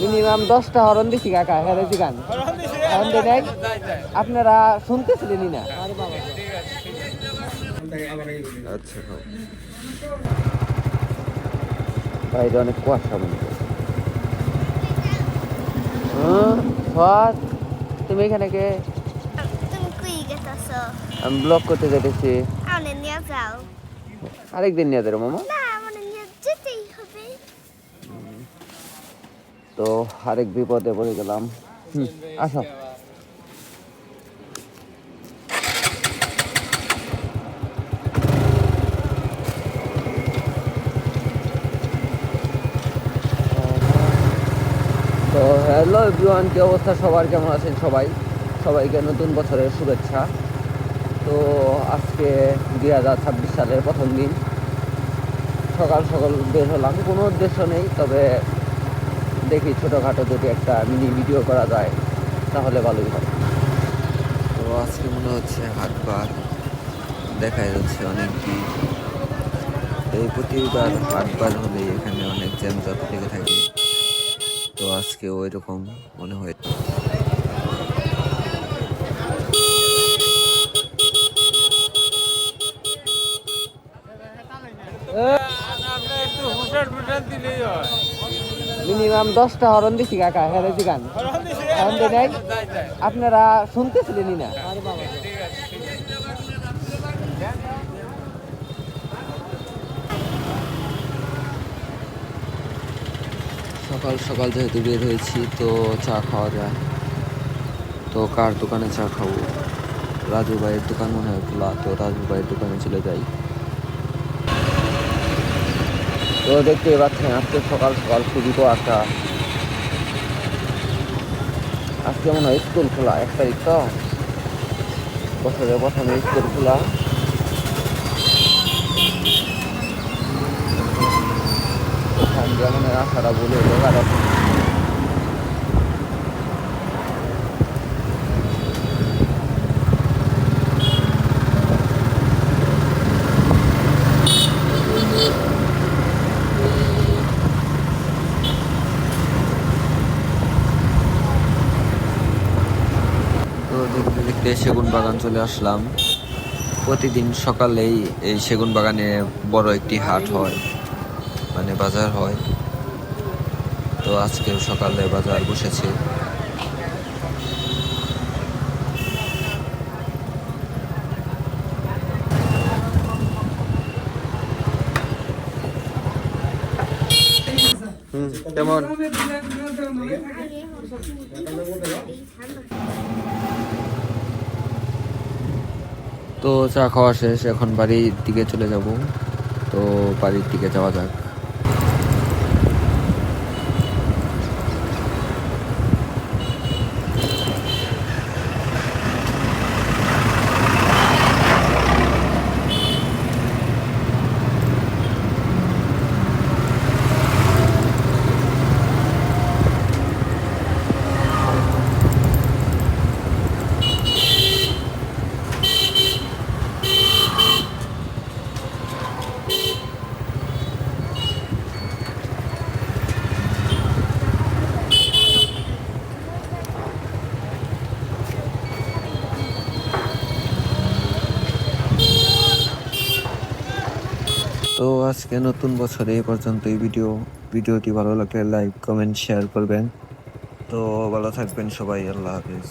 Minimum দশটা হরণ দিছি কাকা হেরেছি গান। হরন দিয়ে নাই? আপনারা শুনতেছিলেনই না আচ্ছা বাইরে অনেক কুয়াশা মনে হয়। হ্যাঁ, তুমি এখানে কে? তুমি কুই গেতেছো? আমি ব্লক করতে যেতেছি আরেকদিন নিয়ে দেবো মামা না আমাদের নিয়ে যেতেই হবে তো আরেক বিপদে পড়ে গেলাম। হুম, আসো। তো হ্যালো এভরিওয়ান কি অবস্থা? সবার কেমন আছেন সবাই? সবাইকে নতুন বছরের শুভেচ্ছা। তো আজকে দুই হাজার ছাব্বিশ সালের প্রথম দিন। সকাল সকাল বের হলাম। কোনো উদ্দেশ্য নেই তবে দেখি ছোটোখাটো যদি একটা মিনি ভিডিও করা যায় তাহলে ভালোই হয়। তো আজকে মনে হচ্ছে হাটবার দেখা যাচ্ছে অনেক ভিড়। এই প্রতিবার হাটবার হলে এখানে অনেক জ্যামজট লেগে থাকে। তো আজকে ওই রকম মনে হয়। একটু দিলেই হয়। মিনিমাম দশটা হরণ দিছি কাকা হেরেছি গান হরন দিয়ে নাই আপনারা শুনতেছিলেনই না। সকাল সকাল যেহেতু বের হয়েছি, তো চা খাওয়া যায়। তো কার দোকানে চা খাব? রাজু ভাইয়ের দোকান মনে হয় খোলা, তো রাজু ভাইয়ের দোকানে চলে যাই। তো দেখতে পাচ্ছেন, আজকে সকাল সকাল খুবই কুয়াশা। আজকে মনে হয় স্কুল খোলা, এক তারিখ তো? বছরের প্রথমে স্কুল খোলা। দিয়ে মনে হয় আশাটা বলে দেখতে সেগুন বাগান চলে আসলাম। প্রতিদিন সকালেই এই সেগুন বাগানে বড় একটি হাট হয় মানে বাজার হয়। তো আজকেও সকালে বাজার বসেছে। কেমন? তো চা খাওয়া শেষ এখন বাড়ির দিকে চলে যাব। তো বাড়ির দিকে যাওয়া যাক। তো আজকে নতুন বছরে এই পর্যন্ত এই ভিডিও, ভিডিওটি ভালো লাগলে লাইক, কমেন্ট, শেয়ার করবেন। তো ভালো থাকবেন সবাই, আল্লাহ হাফিজ।